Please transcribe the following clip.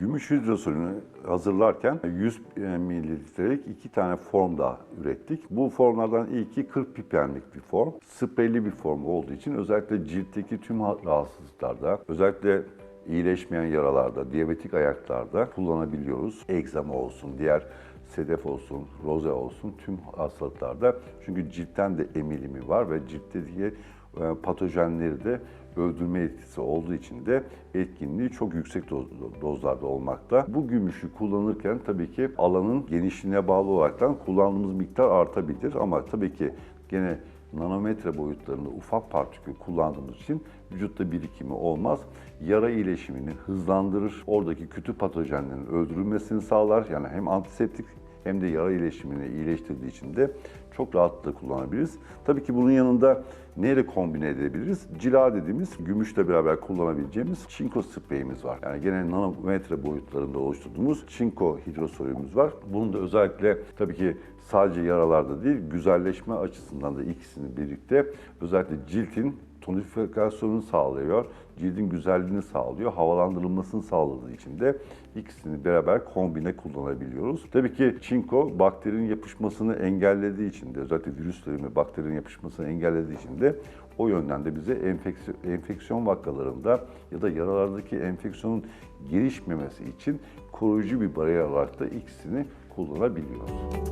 Gümüş hidrosolünü hazırlarken 100 mililitrelik iki tane form daha ürettik. Bu formlardan ilki 40 ppm'lik bir form. Spreyli bir form olduğu için özellikle ciltteki tüm rahatsızlıklarda, özellikle iyileşmeyen yaralarda, diyabetik ayaklarda kullanabiliyoruz. Egzama olsun, diğer sedef olsun, roze olsun tüm hastalıklarda. Çünkü ciltten de emilimi var ve ciltteki e, patojenleri de öldürme etkisi olduğu için de etkinliği çok yüksek doz- dozlarda olmakta. Bu gümüşü kullanırken tabii ki alanın genişliğine bağlı olaraktan kullandığımız miktar artabilir ama tabii ki gene nanometre boyutlarında ufak partikül kullandığımız için vücutta birikimi olmaz. Yara iyileşimini hızlandırır. Oradaki kötü patojenlerin öldürülmesini sağlar. Yani hem antiseptik hem de yara iyileşimini iyileştirdiği için de çok rahatlıkla kullanabiliriz. Tabii ki bunun yanında neyle kombine edebiliriz? Cila dediğimiz gümüşle beraber kullanabileceğimiz çinko spreyimiz var. Yani gene nanometre boyutlarında oluşturduğumuz çinko hidrosolümüz var. Bunun da özellikle tabii ki sadece yaralarda değil, güzelleşme açısından da ikisini birlikte özellikle ciltin tonifikasyonunu sağlıyor, cildin güzelliğini sağlıyor, havalandırılmasını sağladığı için de ikisini beraber kombine kullanabiliyoruz. Tabii ki çinko bakterinin yapışmasını engellediği için de özellikle virüslerin ve bakterinin yapışmasını engellediği için de o yönden de bize enfeksiyon, enfeksiyon vakalarında ya da yaralardaki enfeksiyonun gelişmemesi için koruyucu bir bariyer olarak da ikisini kullanabiliyoruz.